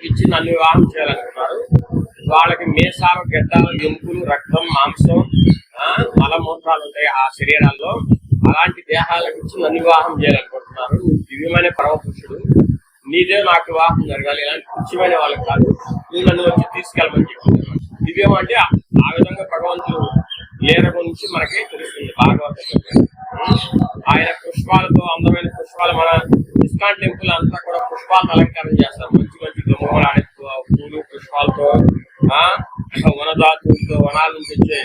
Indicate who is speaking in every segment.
Speaker 1: వాళ్ళకి ఇచ్చి నన్ను వివాహం చేయాలనుకున్నారు. వాళ్ళకి మీసాలు గెడ్డాలు ఎముకలు రక్తం మాంసం ఆ, మలమూత్రాలు ఉంటాయి ఆ శరీరాల్లో. అలాంటి దేహాలకు ఇచ్చి నన్ను వివాహం చేయాలనుకుంటున్నారు. నువ్వు దివ్యమైన పరమపురుషుడు. నీదే నాకు వివాహం జరగాలి. ఇలాంటి పుష్యమైన వాళ్ళకి కాదు. నువ్వు నన్ను వచ్చి తీసుకెళ్ళమని చెప్తున్నాను. దివ్యం అంటే ఆ- విధంగా భగవంతుడు లీల గురించి మనకి తెలుస్తుంది. భాగవతం. ఆయన పుష్పాలతో అందమైన పుష్పాలు మన ఇస్కాన్ టెంపుల్ అంతా కూడా పుష్పాలతో అలంకారం చేస్తారు. మంచి మంచి దుమ్మలాడే పూలు పుష్పాలతో ఆ వనదాతులతో వనాల నుంచి వచ్చే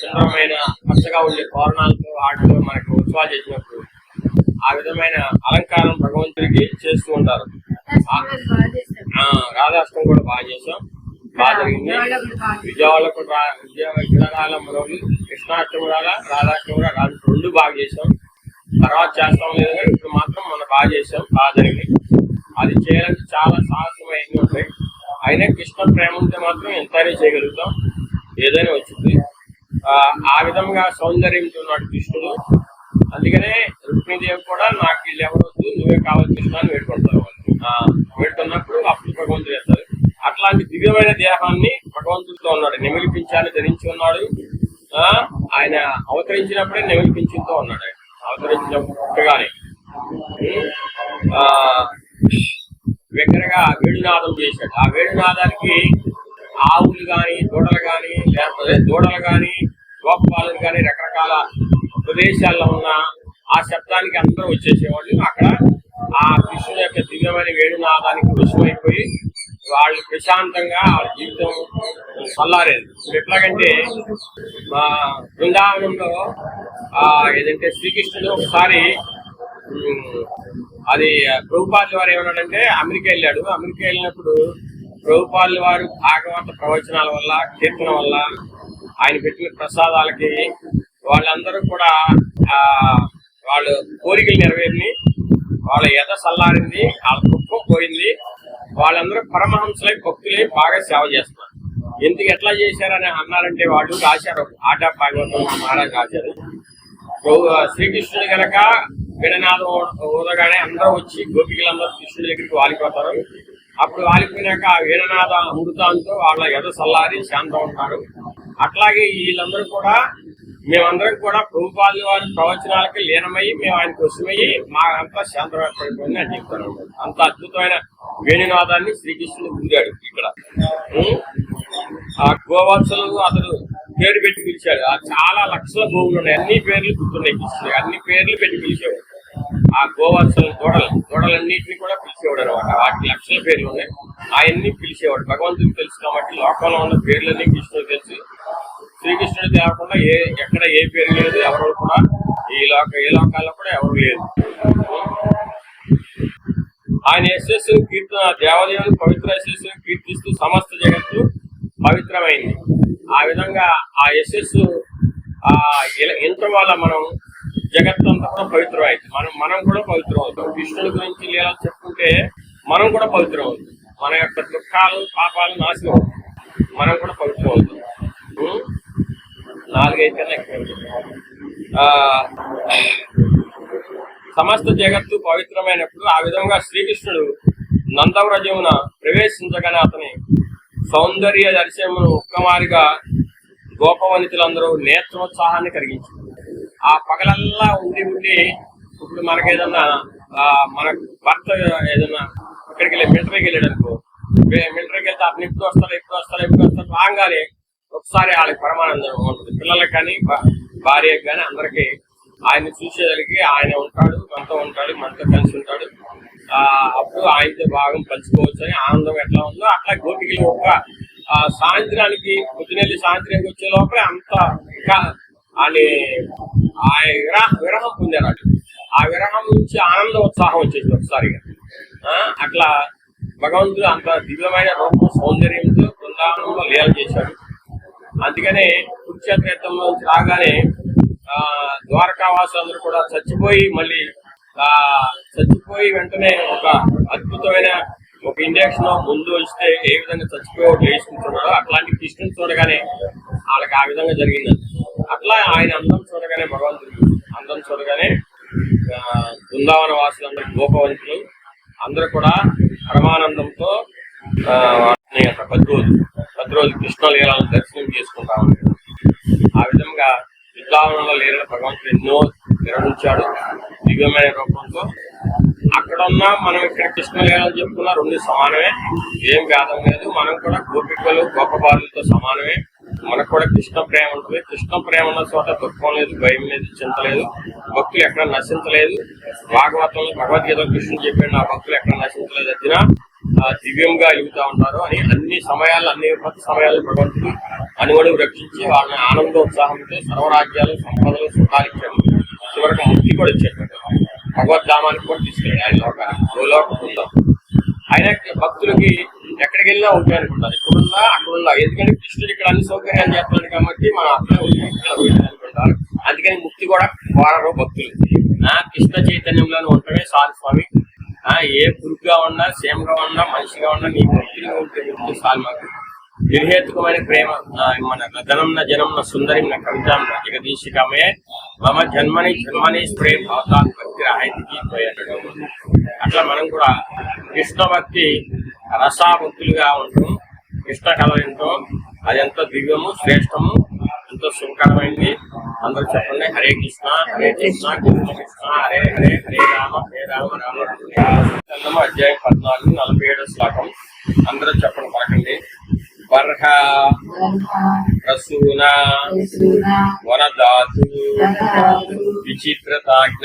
Speaker 1: సుందరమైన పచ్చగా ఉండే తోరణాలతో వాటిలో మనకు ఉత్సవాలు చేసినప్పుడు ఆ విధమైన అలంకారం భగవంతుడికి చేస్తూ ఉంటారు. రాధాష్టం కూడా బాగా చేసాం బాగా జరిగింది. విజయవాడలో కూడా విజయవాడ విగ్రహాల మనోళ్ళు కృష్ణాష్టమి రాలా రాధాష్టమి కూడా రాదు రెండు బాగా చేసాం తర్వాత చేస్తాం లేదు కానీ ఇప్పుడు మాత్రం మనం బాగా చేసాం బాగా జరిగింది. అది చేయాలంటే చాలా సాహసమైనవి ఉంటాయి అయినా కృష్ణ ప్రేమ ఉంటే మాత్రం ఎంతనే చేయగలుగుతాం. ఏదైనా వచ్చింది. ఆ, ఆ విధంగా సౌందర్యంతో ఉన్నాడు కృష్ణుడు. అందుకనే రుక్మిదేవి కూడా నాకు వీళ్ళు ఎవరొద్దు నువ్వే కావాలి కృష్ణ అని వేడుకుంటారు వాళ్ళు. వేడుకున్నప్పుడు అప్పుడు భగవంతుడు చేస్తారు అట్లాంటి దివ్యమైన దేహాన్ని భగవంతుడితో ఉన్నాడు. నిమిలిపించాలని ధరించి ఉన్నాడు. ఆ ఆయన అవతరించినప్పుడే నెమిలి పింఛన్తో ఉన్నాడు ఆయన. అవతరించినప్పుడుగానే. ఆ దగ్గరగా వేణునాదం చేశాడు. ఆ వేణునాదానికి ఆవులు కానీ దూడలు కానీ లేకపోతే దూడలు కానీ గోపాలను కానీ రకరకాల ప్రదేశాల్లో ఉన్న ఆ శబ్దానికి అందరూ వచ్చేసేవాళ్ళు. అక్కడ ఆ కృష్ణుని యొక్క దివ్యమైన వేణునాదానికి రుసుమైపోయి వాళ్ళు ప్రశాంతంగా వాళ్ళ జీవితం చల్లారేది. ఎట్లాగంటే మా బృందావనంలో ఆ ఏదంటే శ్రీకృష్ణుడు ఒకసారి అది ప్రభుపాదుల వారు ఏమన్నాడంటే అమెరికా వెళ్ళాడు. అమెరికా వెళ్ళినప్పుడు ప్రభుపాదుల వారు భాగవత ప్రవచనాల వల్ల కీర్తన వల్ల ఆయన పెట్టిన ప్రసాదాలకి వాళ్ళందరూ కూడా ఆ వాళ్ళ కోరికలు నెరవేరిని వాళ్ళ ఎద సల్లారింది వాళ్ళ దుఃఖం పోయింది. వాళ్ళందరూ పరమహంసలై భక్తులై బాగా సేవ చేస్తున్నారు. ఎందుకు ఎట్లా చేశారని అన్నారంటే వాళ్ళు రాశారు. ఆట భాగవతం మహారాజ్ రాశారు. శ్రీకృష్ణుడు గనక విడనాథం ఊదగానే అందరూ వచ్చి గోపికలందరూ కృష్ణుడి దగ్గరికి వాలిపోతారు. అప్పుడు వాలిపోయినాక ఆ వీణనాద అమృతాంతో వాళ్ళ ఎద సల్లారి శాంతం ఉంటారు. అట్లాగే వీళ్ళందరూ కూడా మేమందరం కూడా ప్రభుపాదుల వారి ప్రవచనాలకి లీనమయ్యి మేము ఆయన వశమయ్యి మా అంతా శాంతం అని చెప్తాను అంత అద్భుతమైన వేణునాదాన్ని శ్రీకృష్ణుడు ఊదాడు ఇక్కడ. ఆ గోవత్సలు అతడు పేరు పెట్టి పిలిచాడు. ఆ చాలా లక్షల భూములు ఉన్నాయి. అన్ని పేర్లు గుర్తున్నాయి కృష్ణుడు అన్ని పేర్లు పెట్టి పిలిచేవాడు. ఆ గోవత్సలు దూడలు దూడలన్నింటినీ కూడా పిలిచేవాడు అనమాట వాటి లక్షల పేర్లు ఉన్నాయి. అవన్నీ పిలిచేవాడు. భగవంతుడికి తెలుసు కాబట్టి లోకంలో ఉన్న పేర్లన్నీ కృష్ణుడు తెలుసు. శ్రీకృష్ణుడు తేకుండా ఏ ఎక్కడ ఏ పేరు లేదు ఎవరు కూడా ఈ లోక ఏ లోకాల్లో కూడా ఎవరు లేదు ఆయన యశస్సు కీర్తన దేవదేవుని పవిత్ర యశస్సును కీర్తిస్తూ సమస్త జగత్తు పవిత్రమైంది. ఆ విధంగా ఆ యశస్సు ఆ ఇంత వల్ల మనం జగత్తంతా కూడా పవిత్రమైంది. మనం మనం కూడా పవిత్రం అవుతాం కృష్ణుడి గురించి లేదా చెప్పుకుంటే మనం కూడా పవిత్రం అవుతాం మన యొక్క దుఃఖాలు పాపాలు నాశనం అవుతాం మనం కూడా పవిత్రం అవుతాం నాలుగైదు నాలుగైతే ఆ సమస్త జగత్తు పవిత్రమైనప్పుడు ఆ విధంగా శ్రీకృష్ణుడు నందవ్రజమున ప్రవేశించగానే అతని సౌందర్య దర్శనమును ఒక్కమారిగా గోపవనితులందరూ నేత్రోత్సాహాన్ని కలిగించారు. ఆ పగలల్లా ఉండి ఉండి ఇప్పుడు మనకేదన్నా ఆ, మన భర్త ఏదన్నా ఇక్కడికి వెళ్ళి మిలిటరీకి వెళ్ళాడు అనుకో మిలిటరీకి వెళ్తే అతను ఇప్పుడు వస్తారు ఎప్పుడు వస్తారు ఎప్పుడు వస్తారు రాగానే ఒకసారి వాళ్ళకి పరమానందం ఉంటుంది. పిల్లలకి కానీ భార్యకు కానీ అందరికి ఆయన చూసేదానికి ఆయన ఉంటాడు మనతో ఉంటాడు మనతో కలిసి ఉంటాడు. ఆ అప్పుడు ఆయనతో భాగం పంచుకోవచ్చు అని ఆనందం ఎట్లా ఉందో అట్లా గోపికలు ఒక ఆ సాయంత్రానికి పొద్దునెల్లి సాయంత్రానికి వచ్చే లోపల అంత ఇంకా అని ఆ విరహ విరహం పొందారు ఆ విరహం నుంచి ఆనంద ఉత్సాహం వచ్చేసింది ఒకసారిగా. ఆ, అట్లా భగవంతుడు అంత దివ్యమైన రూపం సౌందర్యంతో బృందావనంలో లీల చేశాడు. అందుకనే కురుక్షేత్ర రాగానే ఆ ద్వారకావాసులందరూ కూడా చచ్చిపోయి మళ్ళీ ఆ చచ్చిపోయి వెంటనే ఒక అద్భుతమైన ఒక ఇండక్షన్ ముందు వస్తే ఏ విధంగా చచ్చిపోయి ఒకటి వేసుకుంటున్నాడో అట్లాంటి కృష్ణుని చూడగానే వాళ్ళకి ఆ విధంగా జరిగింది అట్లా ఆయన అందం చూడగానే భగవంతుడు అందం చూడగానే ఆ, బృందావన వాసులందరూ గోపవంతులు అందరూ కూడా పరమానందంతో ఆ, వాటిని అక్కడ పది రోజులు పది రోజులు కృష్ణలీలను దర్శనం చేసుకుంటా ఉంటాడు ఆ విధంగా బృందావనంలో లీలలు భగవంతుడు ఎన్నో నిర్వహించాడు దివ్యమైన రూపంతో. అక్కడ ఉన్న మనం ఇక్కడ కృష్ణలీలను చెప్పుకున్నా రెండు సమానమే. ఏం భేదం లేదు. మనం కూడా గోపికలు గొప్ప సమానమే. మనకు కూడా కృష్ణ ప్రేమ ఉంటుంది. కృష్ణ ప్రేమ ఉన్న చోట దుఃఖం లేదు భయం లేదు చింత లేదు. భక్తులు ఎక్కడ నశించలేదు. భాగవతంలో భగవద్గీత కృష్ణుడు చెప్పాడు నా భక్తులు ఎక్కడ నశించలేదు అదినా దివ్యంగా ఎగుతా ఉంటారు అని అన్ని సమయాల్లో అన్ని ప్రతి సమయాలు భగవంతుడు అనుగుణం రక్షించి వాళ్ళని ఆనంద ఉత్సాహంతో సర్వరాజ్యాలు సంపదలు సుఖాలు ఇచ్చాడు చివరికి ముక్తి కూడా ఇచ్చాడు భగవద్ధామానికి కూడా తీసుకెళ్ళి ఆయన లోకానికి భూలోకం ఉందాం ఆయన భక్తులకి ఎక్కడికి వెళ్ళినా ఉంటాయి అనుకుంటారు. ఇక్కడున్నా అక్కడున్నా. ఎందుకంటే కృష్ణుడు ఇక్కడ అన్ని సౌకర్యాలు చేస్తున్నాడు కాబట్టి మనం అక్కడే అనుకుంటారు. అందుకని ముక్తి కూడా కోరరు భక్తులు. నా కృష్ణ చైతన్యంలోనే ఉండటమే సాధు స్వామి. ఏ పురుగుగా ఉన్నా సేమగా ఉన్నా మనిషిగా ఉన్నా నీ భక్తులుగా ఉంటుంది సాల్ మాకు. నిర్హేతుకమైన ప్రేమ. ఆ, మన గదనంన జనం సుందరి కవితాం జగదీశికమే మమ జన్మని జన్మని ప్రేమ భవతాన్ భక్తి రాహితికి పోయాడు అట్లా మనం కూడా కృష్ణ భక్తి రసాభక్తులుగా ఉంటాం కృష్ణ కళ ఎంతో అది దివ్యము శ్రేష్టము ఎంతో సుఖకరమైంది అందరూ చెప్పండి హరే కృష్ణ హరే కృష్ణ కృష్ణ కృష్ణ హరే హరే హరే రామ హరే రామ రామ హరే. అధ్యాయం పద్నాలుగు నలభై ఏడో శ్లోకం. అందరూ చెప్పండి పలకండి. బర్హ ప్రసూన వనదాతు విచిత్రతాజ్ఞ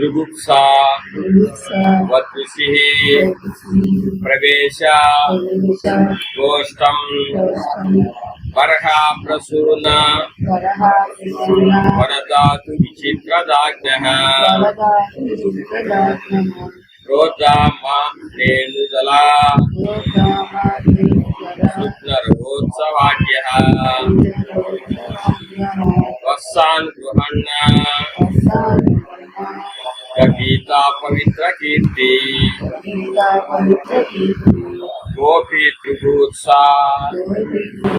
Speaker 1: ऋगुप्सा वद्विषिः प्रवेश गोष्ठम् वरहाप्रसून वरदातु विचित्रदाज्ञः रोदामाेलुदला Gopi Tribhutsa.